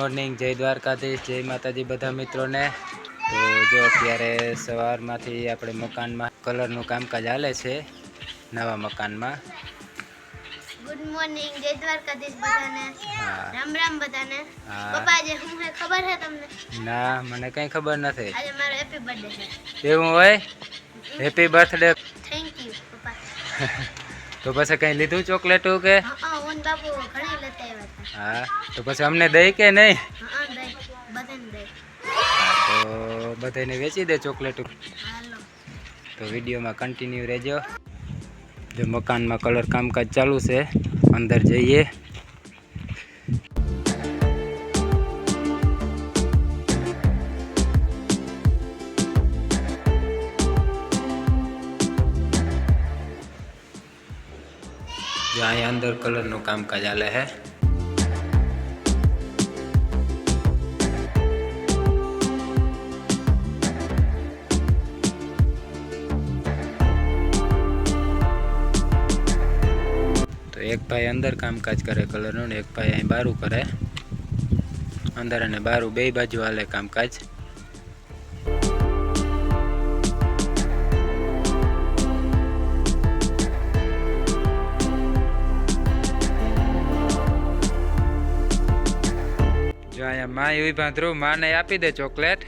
Morning જય દ્વારકાધીશ જય માતાજી બધા મિત્રોને. તો જો અત્યારે સવારમાંથી આપણે મકાનમાં કલરનું કામકાજ હાલે છે નવા મકાનમાં. ગુડ મોર્નિંગ જય દ્વારકાધીશ બધાને. હા. રામ રામ બધાને. હા. પપ્પા આજે હું હે ખબર હે તમને? ના મને કંઈ ખબર નથી. આજે મારો હેપી બર્થડે છે. એવું હોય? હેપી બર્થડે થેન્ક યુ પપ્પા. તો પછી કંઈ લીધું ચોકલેટું કે? હા હા બાપુ ઘણી લેતા આવ્યા. હતા હા તો પછી અમને દઈ કે નહીં? હા હા, તો બધાને વેચી દે ચોકલેટ તો વિડીયોમાં કન્ટિન્યુ રહેજો. જો મકાનમાં કલર કામકાજ ચાલુ છે અંદર જઈએ. જો અહીંયા અંદર કલરનું કામકાજ ચાલે છે ભાઈ અંદર કામકાજ કરે કલરનું ને એક ભાઈ અહીં બારું કરે. અંદર અને બારું બે બાજુ હાલે કામકાજ. જો અહીંયા માં એવી ભાંધરું માને આપી દે ચોકલેટ.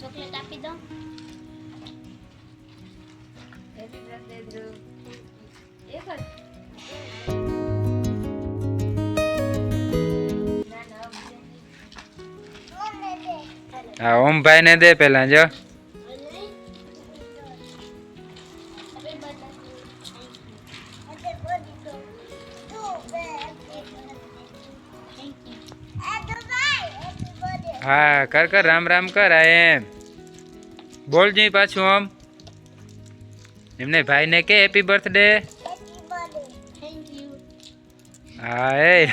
ચોકલેટ આપી દો. હેપી બર્થડે ધ્રુવ ને દે પેલા જો. હા કર કર રામ રામ કર આ એમ. બોલજી પાછું આમ. એમને ભાઈને કે હેપી બર્થડે હા એ.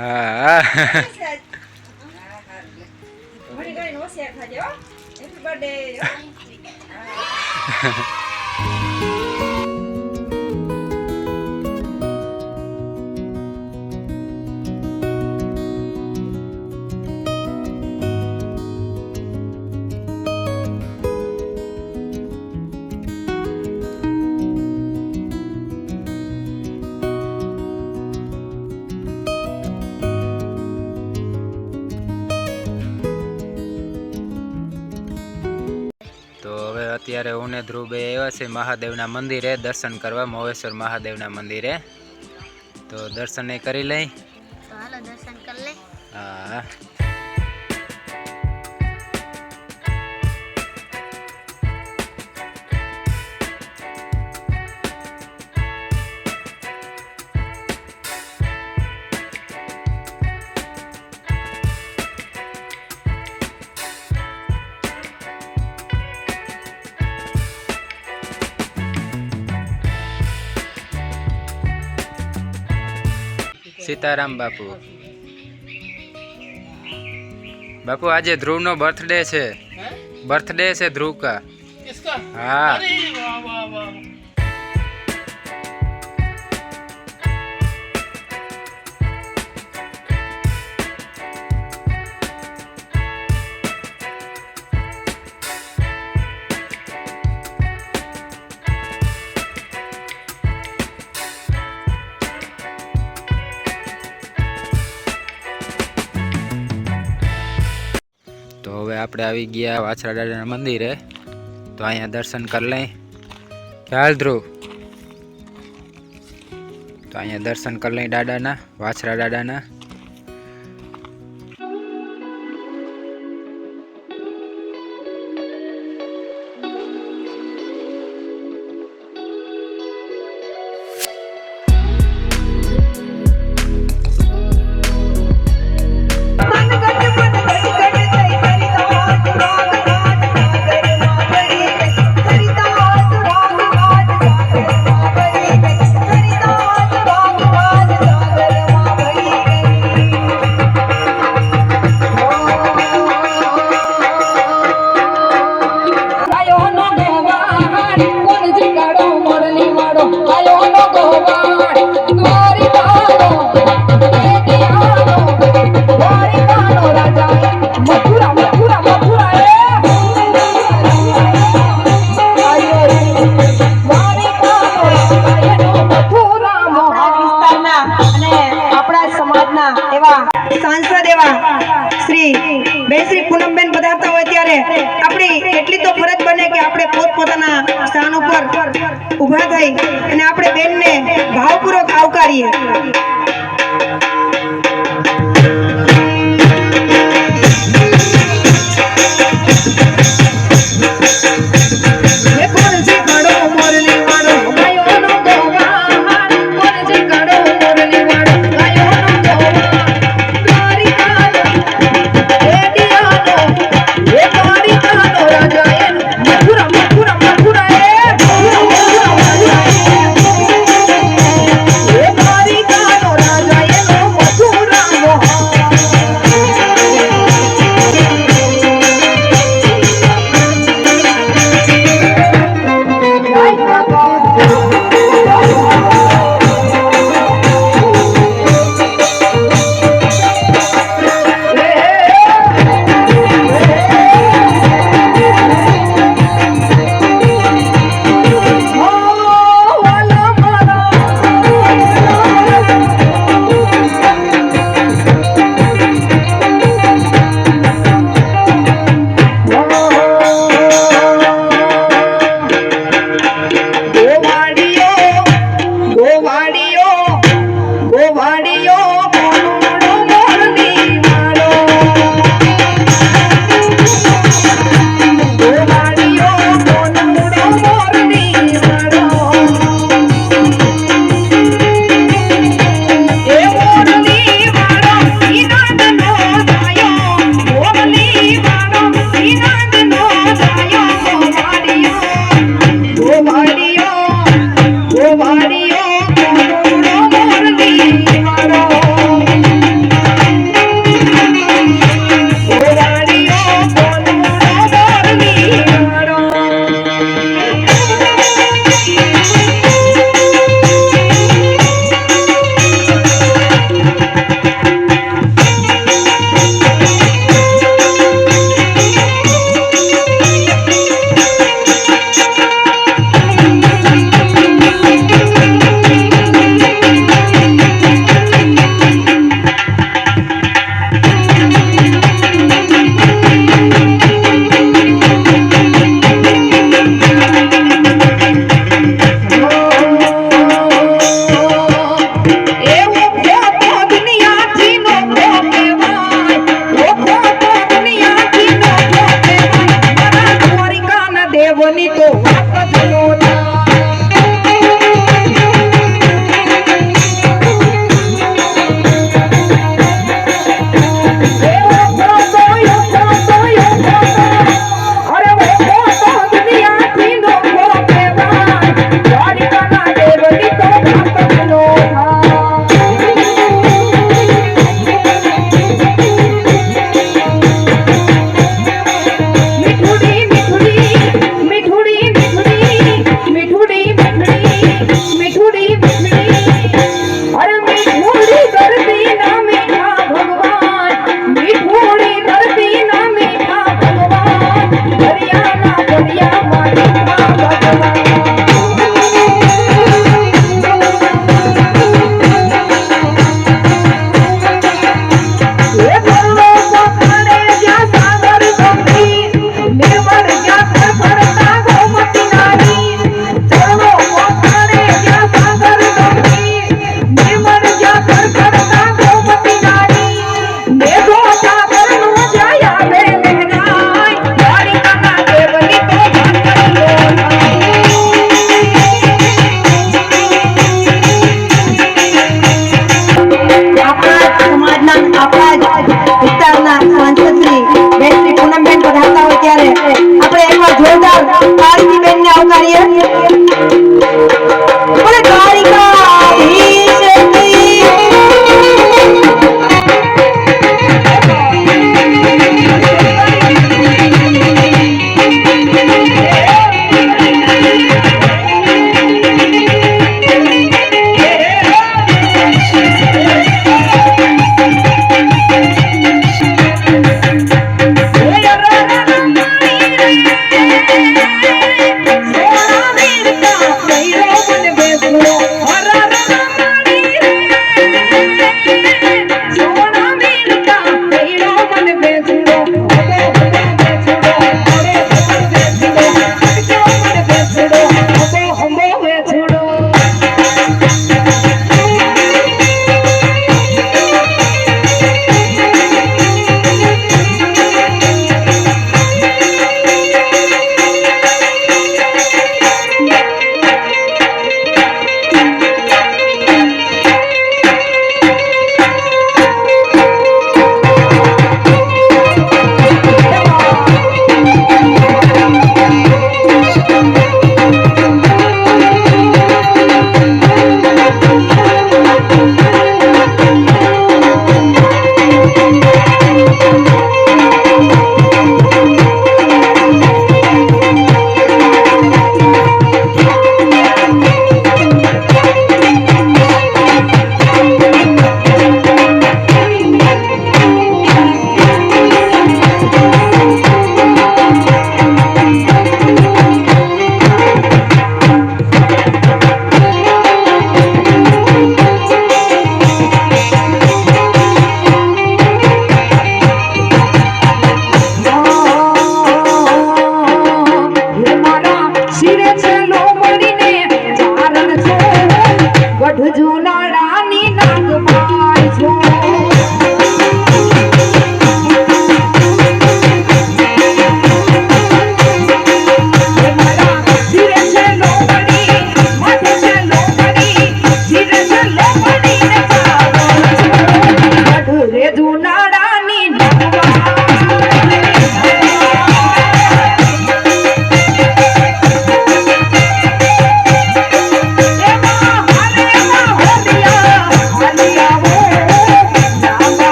હા. હેપી બર્થડે અત્યારે હું ને ધ્રુવ બે આવ્યા છે મહાદેવના મંદિરે દર્શન કરવા મહેશ્વર મહાદેવના મંદિરે. તો દર્શન એ કરી લઈ. હા. સીતારામ બાપુ. બાપુ આજે ધ્રુવનો બર્થડે છે. બર્થડે છે ધ્રુવ કા હા. આપણે આવી ગયા વાછરા દાદાના મંદિરે, તો અહીંયા દર્શન કરી લઈ. ખ્યાલ ધ્રુવ? તો અહીંયા દર્શન કરી લઈ દાદાના, વાછરા દાદાના. ઊભા થઈ અને આપણે બેનને ભાવપૂર્વક આવકારીએ.